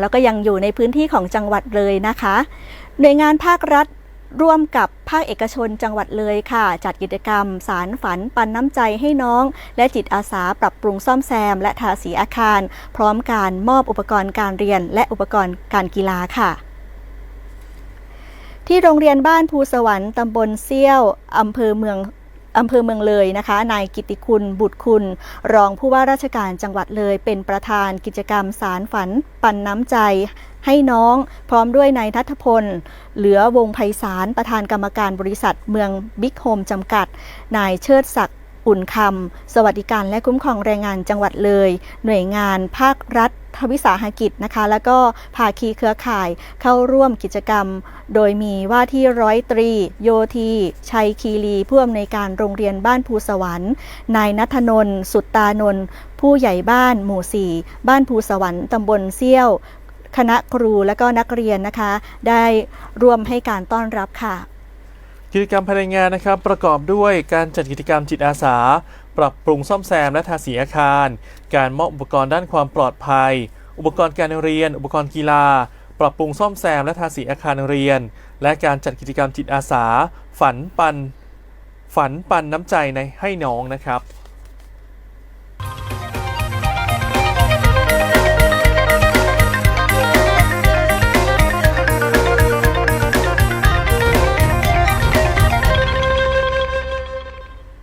แล้วก็ยังอยู่ในพื้นที่ของจังหวัดเลยนะคะ หน่วยงานภาครัฐร่วมกับภาคเอกชนจังหวัดเลยค่ะ จัดกิจกรรม สารฝันปันน้ำใจให้น้อง และจิตอาสาปรับปรุงซ่อมแซม และทาสีอาคาร พร้อมการมอบอุปกรณ์การเรียน และอุปกรณ์การกีฬาค่ะ ที่โรงเรียนบ้านภูสวรรค์ตำบลเซี่ยวอำเภอเมือง อำเภอเมืองเลยนะคะนายกิติคุณบุตรคุณ รองผู้ว่าราชการจังหวัดเลย เป็นประธานกิจกรรมสารฝัน ปันน้ำใจ ให้น้องพร้อมด้วยนายทัตพล เหลือวงไพศาลประธานกรรมการบริษัทเมืองบิ๊กโฮมจำกัด นายเชิดศักดิ์ อุ่นคำสวัสดิการและคุ้มครองแรงงานจังหวัดเลย หน่วยงานภาครัฐทวิสาหกิจนะคะ แล้วก็ภาคีเครือข่ายเข้าร่วมกิจกรรม โดยมีว่าที่ร้อยตรี โยธี ชัยคีรีผู้อำนวยการโรงเรียนบ้านภูสวรรค์ นายนัทนนท์สุตตานนผู้ใหญ่บ้านหมู่ 4 บ้านภูสวรรค์ตำบลเซี่ยว คณะครูและก็นักเรียนนะคะ ได้ร่วมให้การต้อนรับค่ะ กิจกรรมภายในงานนะครับประกอบด้วยการจัดกิจกรรมจิตอาสา ปรับปรุงซ่อมแซมและทาสีอาคาร การมอบอุปกรณ์ด้านความปลอดภัย อุปกรณ์การเรียน อุปกรณ์กีฬา ปรับปรุงซ่อมแซมและทาสีอาคารเรียน และการจัดกิจกรรมจิตอาสา ฝันปัน ฝันปันน้ำใจในให้น้องนะครับ